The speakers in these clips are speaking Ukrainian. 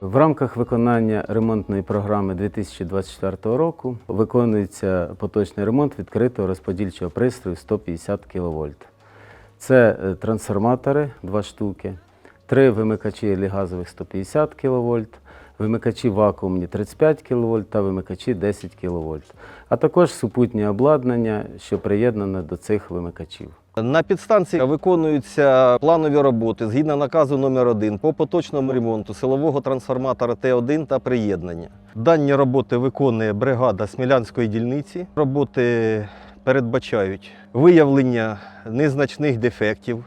В рамках виконання ремонтної програми 2024 року виконується поточний ремонт відкритого розподільчого пристрою 150 кВт. Це е, трансформатори два штуки, три вимикачі газових 150 кВт, вимикачі вакуумні 35 кВт та вимикачі 10 кВт, а також супутнє обладнання, що приєднане до цих вимикачів. На підстанції виконуються планові роботи згідно наказу номер 1 по поточному ремонту силового трансформатора Т1 та приєднання. Дані роботи виконує бригада Смілянської дільниці. Роботи передбачають виявлення незначних дефектів,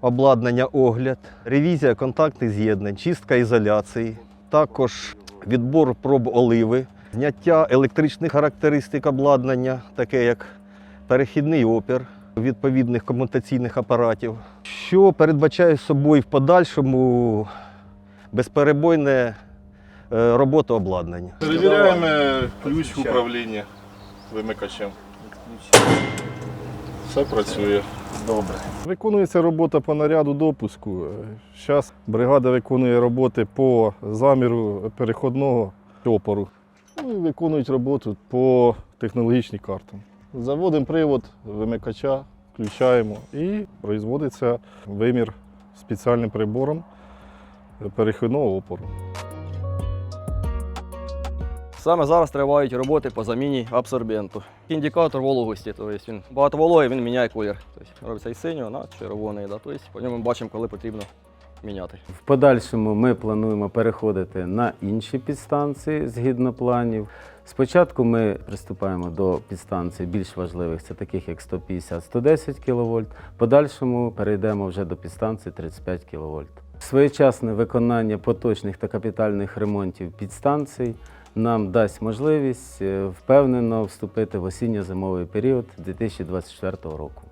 обладнання огляд, ревізія контактних з'єднань, чистка ізоляції, також відбор проб оливи, зняття електричних характеристик обладнання, таке як перехідний опір відповідних комутаційних апаратів, що передбачає собою в подальшому безперебойне е, робота обладнання. Перевіряємо ключ управління вимикачем. Все працює. Добре. Виконується робота по наряду допуску. Зараз бригада виконує роботи по заміру переходного опору. Ну, і виконують роботу по технологічній картам. Заводимо привод вимикача, включаємо і производиться вимір спеціальним прибором перехідного опору. Саме зараз тривають роботи по заміні абсорбенту. Індикатор вологості, тобто він багато вологи, він міняє колір. Тобто робиться із синього на червоний, да, тобто по ньому ми бачимо, коли потрібно міняти. В подальшому ми плануємо переходити на інші підстанції згідно планів. Спочатку ми приступаємо до підстанцій більш важливих, це таких як 150-110 кВт. В подальшому перейдемо вже до підстанцій 35 кВт. Своєчасне виконання поточних та капітальних ремонтів підстанцій нам дасть можливість е, впевнено вступити в осінньо-зимовий період 2024 року.